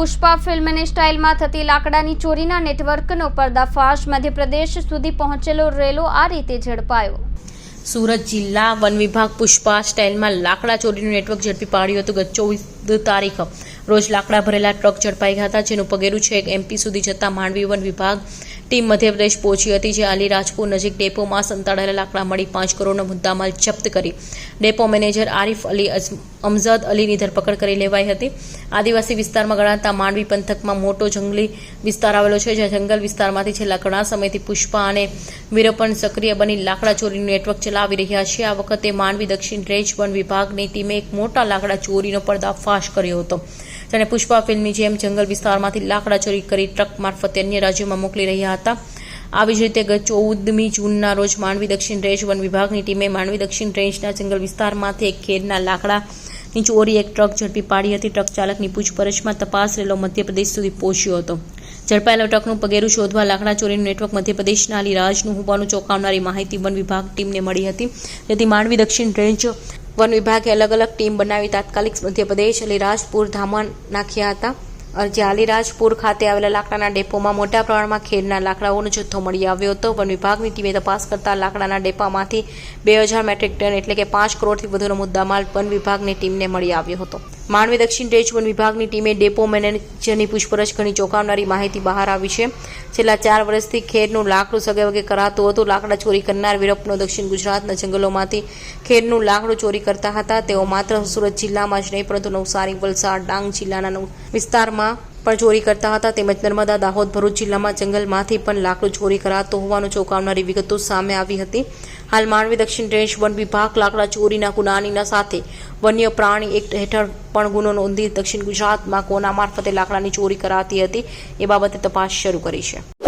પુષ્પા ફિલ્મની સ્ટાઇલમાં થતી લાકડાની ચોરીના નેટવર્કનો પર્દાફાશ મધ્યપ્રદેશ સુધી પહોંચેલો રેલો આ રીતે ઝડપાયો. સુરત જિલ્લા વન વિભાગ પુષ્પા સ્ટાઇલમાં લાકડા ચોરીનું નેટવર્ક ઝડપી પાડ્યું હતું. ગત ચોવીસ તારીખ રોજ લાકડા ભરેલા ટ્રક ઝડપાઈ ગયા હતા, જેનું પગેરું છે એમપી સુધી જતા માંડવી વન વિભાગ ટીમ મધ્યપ્રદેશ પહોંચી હતી, જે અલીરાજપુર નજીક ડેપોમાં સંતાડેલા લાકડા મળી પાંચ કરોડનો મુદ્દામાલ જપ્ત કરી. ડેપો મેનેજર આરિફ અલી અમજદ અલીની ધરપકડ કરી લેવાઈ હતી. આદિવાસી વિસ્તારમાં ગણાતા માંડવી પંથકમાં મોટો જંગલી વિસ્તાર આવેલો છે, જ્યાં જંગલ વિસ્તારમાંથી છેલ્લા ઘણા સમયથી પુષ્પા અને વીરપન સક્રિય બની લાકડા ચોરીનું નેટવર્ક ચલાવી રહ્યા છે. આ વખતે માંડવી દક્ષિણ રેન્જ વન વિભાગની ટીમે એક મોટા લાકડા ચોરીનો પર્દાફાશ કર્યો હતો. જેણે પુષ્પા ફિલ્મની જેમ જંગલ વિસ્તારમાંથી લાકડા ચોરી કરી ટ્રક મારફતે અન્ય રાજ્યોમાં મોકલી રહ્યા હતા. આવી જ રીતે ગત ચૌદમી જૂનના રોજ માંડવી દક્ષિણ રેન્જ વન વિભાગની ટીમે માંડવી દક્ષિણ રેન્જના જંગલ વિસ્તારમાંથી એક ખેડના લાકડાની ચોરી એક ટ્રક ઝડપી પાડી હતી. ટ્રક ચાલકની પૂછપરછમાં તપાસ રેલો મધ્યપ્રદેશ સુધી પહોંચ્યો હતો. ઝડપાયેલો ટ્રકનું પગેરું શોધવા લાકડા ચોરીનું નેટવર્ક મધ્યપ્રદેશના અલીરાજનું હોવાનું ચોંકાવનારી માહિતી વન વિભાગ ટીમને મળી હતી. જેથી માંડવી દક્ષિણ રેન્જ વન વિભાગે અલગ અલગ ટીમ બનાવી તાત્કાલિક મધ્યપ્રદેશ અલીરાજપુર ધામણ નાખ્યા હતા. જે અલીરાજપુર ખાતે આવેલા લાકડાના ડેપોમાં મોટા પ્રમાણમાં ખેડના લાકડાઓનો જથ્થો મળી આવ્યો હતો. વન વિભાગની ટીમે તપાસ કરતા લાકડાના ડેપામાંથી બે હજાર મેટ્રિક ટન એટલે કે પાંચ કરોડથી વધુનો મુદ્દામાલ વન વિભાગની ટીમને મળી આવ્યો હતો. માંડવી દક્ષિણ રેન્જ વિભાગની ટીમે ડેપો મેનેજરની પૂછપરછ ઘણી ચોંકાવનારી માહિતી બહાર આવી છે. છેલ્લા ચાર વર્ષથી ખેડનું લાકડું સગે વગે કરાતું હતું. લાકડા ચોરી કરનાર વિરપનો દક્ષિણ ગુજરાતના જંગલોમાંથી ખેડનું લાકડું ચોરી કરતા હતા. તેઓ માત્ર સુરત જિલ્લામાં જ નહીં, પરંતુ નવસારી, વલસાડ, ડાંગ જિલ્લાના વિસ્તારમાં પણ ચોરી કરતા હતા તેમજ નર્મદા દાહોદ ભરૂચ જિલ્લામાં જંગલમાંથી પણ લાકડું ચોરી કરાતો હોવાનું ચોંકાવનારી વિગતો સામે આવી હતી. હાલ માંડવી દક્ષિણ રેન્જ વન વિભાગ લાકડા ચોરીના ગુનાનીના સાથે વન્ય પ્રાણી એક્ટ હેઠળ પણ ગુનો નોંધી દક્ષિણ ગુજરાતમાં કોના મારફતે લાકડાની ચોરી કરાતી હતી એ બાબતે તપાસ શરૂ કરી છે.